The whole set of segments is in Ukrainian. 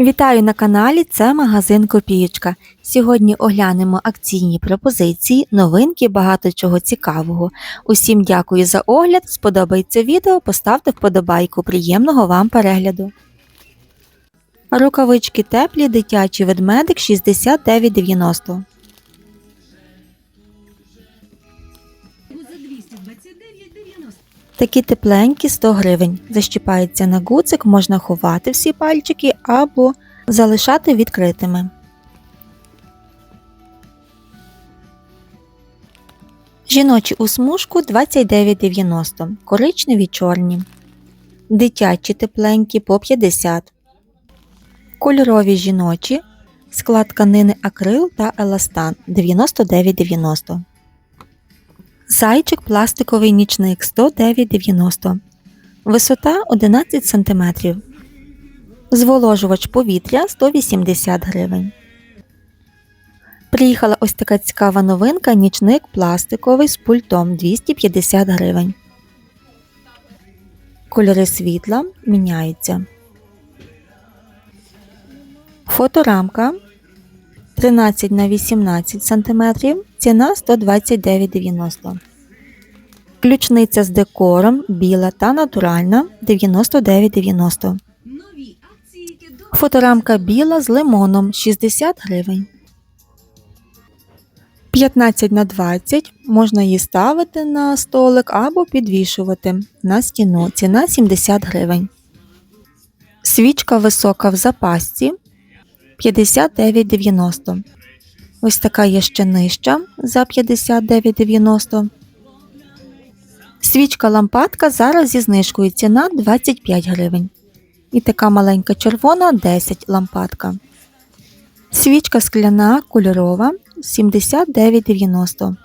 Вітаю на каналі, це магазин Копієчка. Сьогодні оглянемо акційні пропозиції, новинки, багато чого цікавого. Усім дякую за огляд. Сподобається відео, поставте вподобайку. Приємного вам перегляду. Рукавички теплі, дитячий ведмедик 69,90. Такі тепленькі 100 гривень. Защіпаються на гуцик, можна ховати всі пальчики або залишати відкритими. Жіночі у смужку 29,90, коричневі чорні. Дитячі тепленькі по 50. Кольорові жіночі. Склад тканини акрил та еластан 99,90. Зайчик пластиковий нічник 109,90. Висота 11 см. Зволожувач повітря 180 гривень. Приїхала ось така цікава новинка нічник пластиковий з пультом 250 гривень. Кольори світла міняються. Фоторамка 13 на 18 см, ціна 129,90. Ключниця з декором біла та натуральна 99,90. Нові акційки до Фоторамка біла з лимоном 60 гривень. 15 на 20 можна її ставити на столик або підвішувати на стіну. Ціна 70 гривень. Свічка висока в запасці 59,90. Ось така є ще нижча за 59,90. Свічка лампадка зараз зі знижкою ціна 25 гривень. І така маленька червона 10 лампадка. Свічка скляна кольорова 79,90.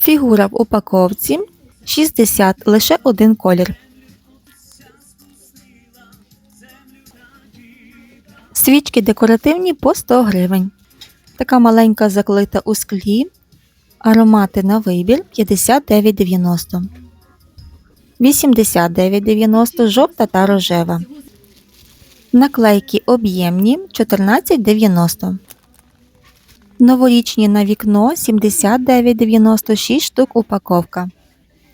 Фігура в упаковці 60 лише один колір. Свічки декоративні по 100 гривень. Така маленька заклита у склі. Аромати на вибір 59,90. 89,90 жовта та рожева. Наклейки об'ємні 14,90. Новорічні на вікно 79,90 6 штук упаковка.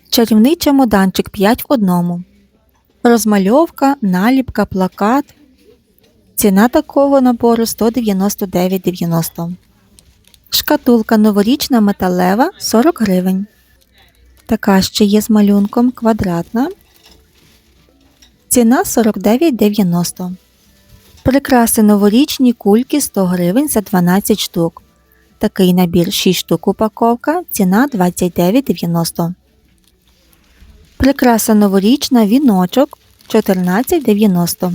Чарівний чемоданчик 5 в одному. Розмальовка, наліпка, плакат. Ціна такого набору 199,90. Шкатулка новорічна металева 40 гривень. Така ще є з малюнком квадратна. Ціна 49,90. Прикраси новорічні кульки 100 гривень за 12 штук. Такий набір 6 штук упаковка. Ціна 29,90. Прикраса новорічна віночок 14,90.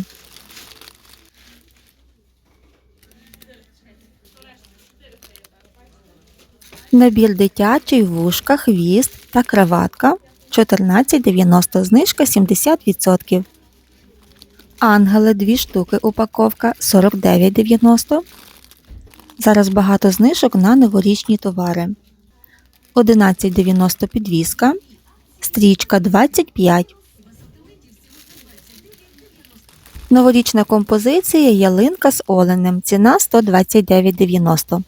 Набір дитячий, вушка, хвіст та краватка 14,90, знижка 70%. Ангели 2 штуки упаковка 49,90. Зараз багато знижок на новорічні товари. 11,90 підвіска. Стрічка 25. Новорічна композиція ялинка з оленем. Ціна 129,90.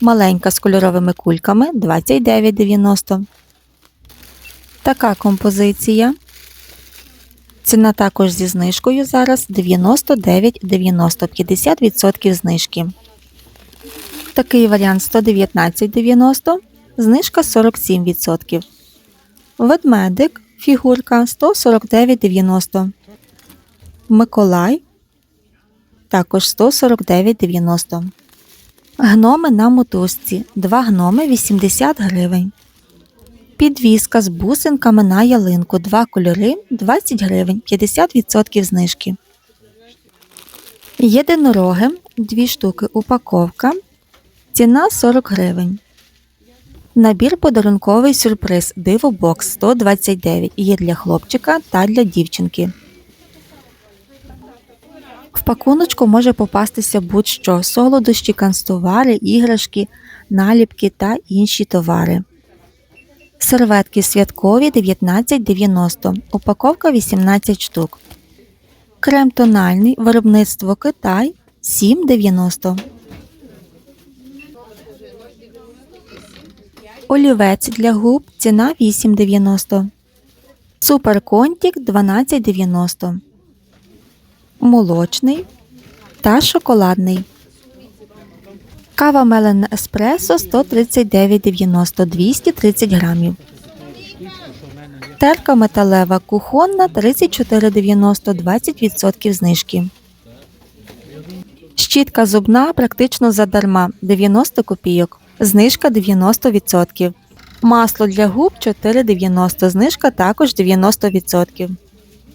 Маленька з кольоровими кульками 29,90. Така композиція. Ціна також зі знижкою зараз 99,90 50% знижки. Такий варіант 119,90, знижка 47%. Ведмедик фігурка 149,90. Миколай також 149,90. Гноми на мотузці. 2 гноми 80 гривень. Підвіска з бусинками на ялинку. 2 кольори 20 гривень, 50% знижки. Єдинороги 2 штуки упаковка. Ціна 40 гривень. Набір подарунковий сюрприз Диво бокс 129 є для хлопчика та для дівчинки. В пакуночку може попастися будь-що солодощі, канцтовари, іграшки, наліпки та інші товари. Серветки святкові 19,90, упаковка 18 штук. Крем тональний, виробництво Китай 7,90. Олівець для губ ціна 8,90. Суперконтік 12,90. Молочний та шоколадний. Кава мелена еспресо 139,90 230 грамів. Терка металева кухонна 34,90 20% знижки. Щітка зубна практично задарма 90 копійок. Знижка 90%. Масло для губ 4,90. Знижка також 90%.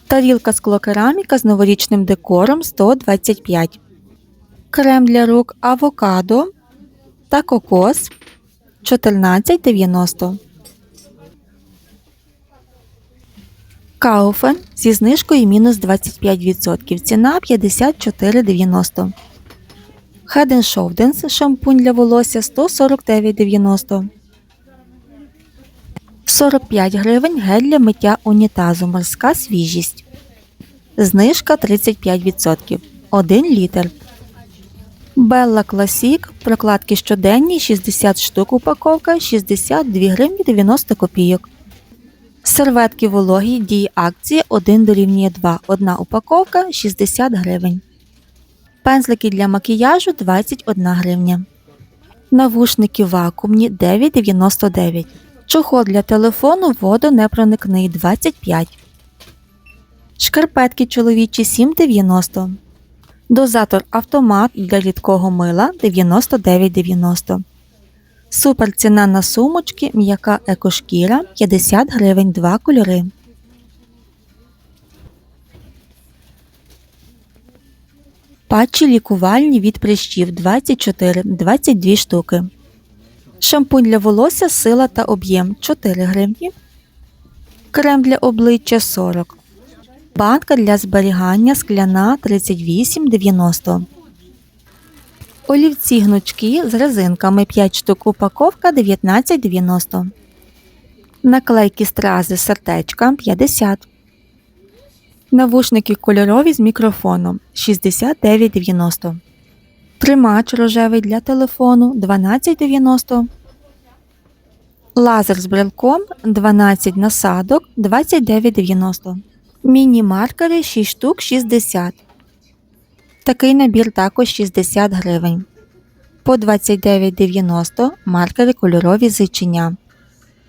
Тарілка склокераміка з новорічним декором 125. Крем для рук авокадо та кокос 14,90. Кауфен зі знижкою мінус 25%. Ціна 54,90. Head Shoulders шампунь для волосся 149,90. 45 гривень гель для миття унітазу. Морська свіжість. Знижка 35%. 1 літр. Белла Класік. Прокладки щоденні 60 штук упаковка 62 гривні 90 копійок. Серветки вологі дії акції 1 дорівнює 2. Одна упаковка 60 гривень. Пензлики для макіяжу 21 гривня. Навушники вакуумні 9,99. Чохол для телефону водонепроникний 25. Шкарпетки чоловічі 7,90. Дозатор автомат для рідкого мила 99,90. Супер ціна на сумочки м'яка екошкіра 50 гривень 2 кольори. Патчі лікувальні від прищів 24 22 штуки. Шампунь для волосся сила та об'єм 4 гривні. Крем для обличчя 40. Банка для зберігання скляна 38,90. Олівці гнучки з резинками 5 штук упаковка 19,90. Наклейки стрази сердечка 50. Навушники кольорові з мікрофоном 69,90. Тримач рожевий для телефону 12,90. Лазер з брелком 12 насадок 29,90. Міні-маркери 6 штук 60. Такий набір також 60 гривень. По 29,90 маркери кольорові зичення.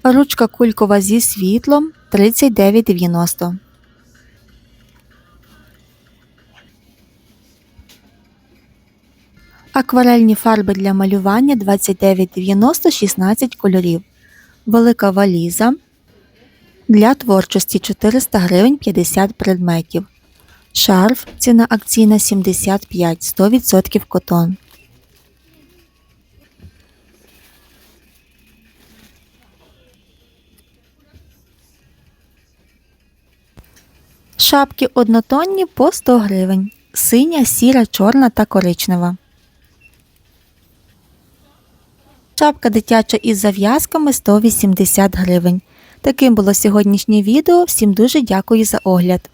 Ручка кулькова зі світлом 39,90. Акварельні фарби для малювання 29,90 16 кольорів. Велика валіза. Для творчості 400 гривень 50 предметів. Шарф ціна акційна 75 100% котон. Шапки однотонні по 100 гривень. Синя, сіра, чорна та коричнева. Шапка дитяча із зав'язками 180 гривень. Таким було сьогоднішнє відео. Всім дуже дякую за огляд.